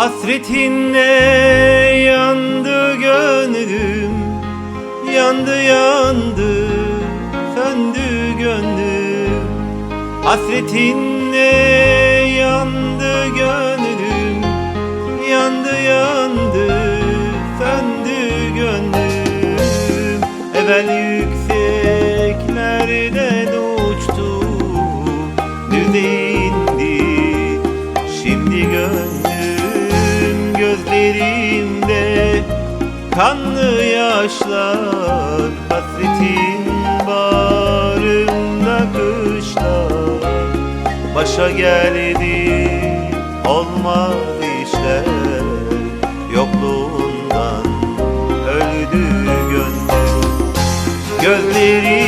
Hasretinle yandı gönlüm Yandı yandı söndü gönlüm. Hasretinle yandı gönlüm Yandı yandı söndü gönlüm. Evvel yükseklerden uçtu Düze gözlerimde Kanlı yaşlar Hasretin bağrımda kışlar. Başa geldi olmaz işler. Yokluğundan öldü gönlüm. Gözlerimde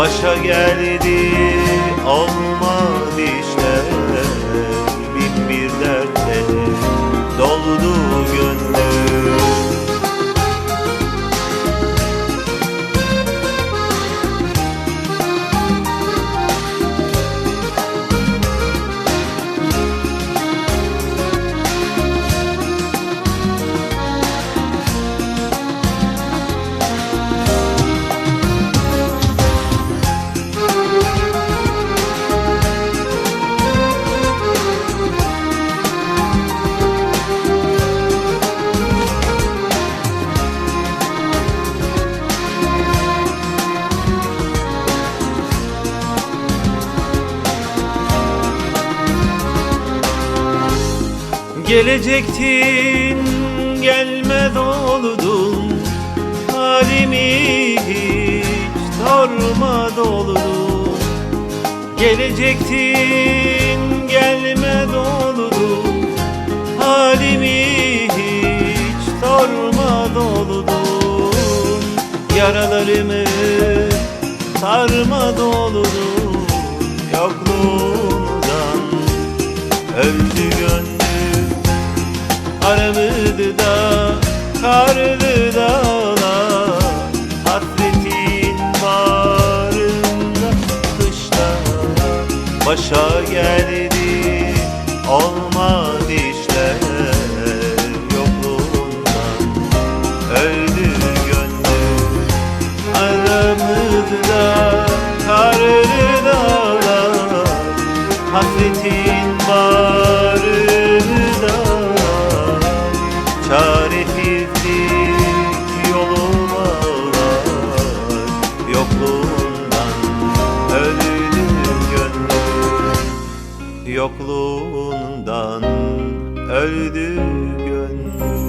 Başa geldi olmaz işler Bin bir dertle doldu gönlüm Gelecektin gelmez oldun. Halimi hiç sormaz oldun. Gelecektin gelmez oldun. Halimi hiç sormaz oldun. Yaralarımı sarmaz oldun karlı dağlar Hasretin bağrında kışlar Başa geldi olmaz işler Yokluğundan öldü gönlüm Aramızda karlı dağlar. Hasretin Yokluğundan öldü gönlüm.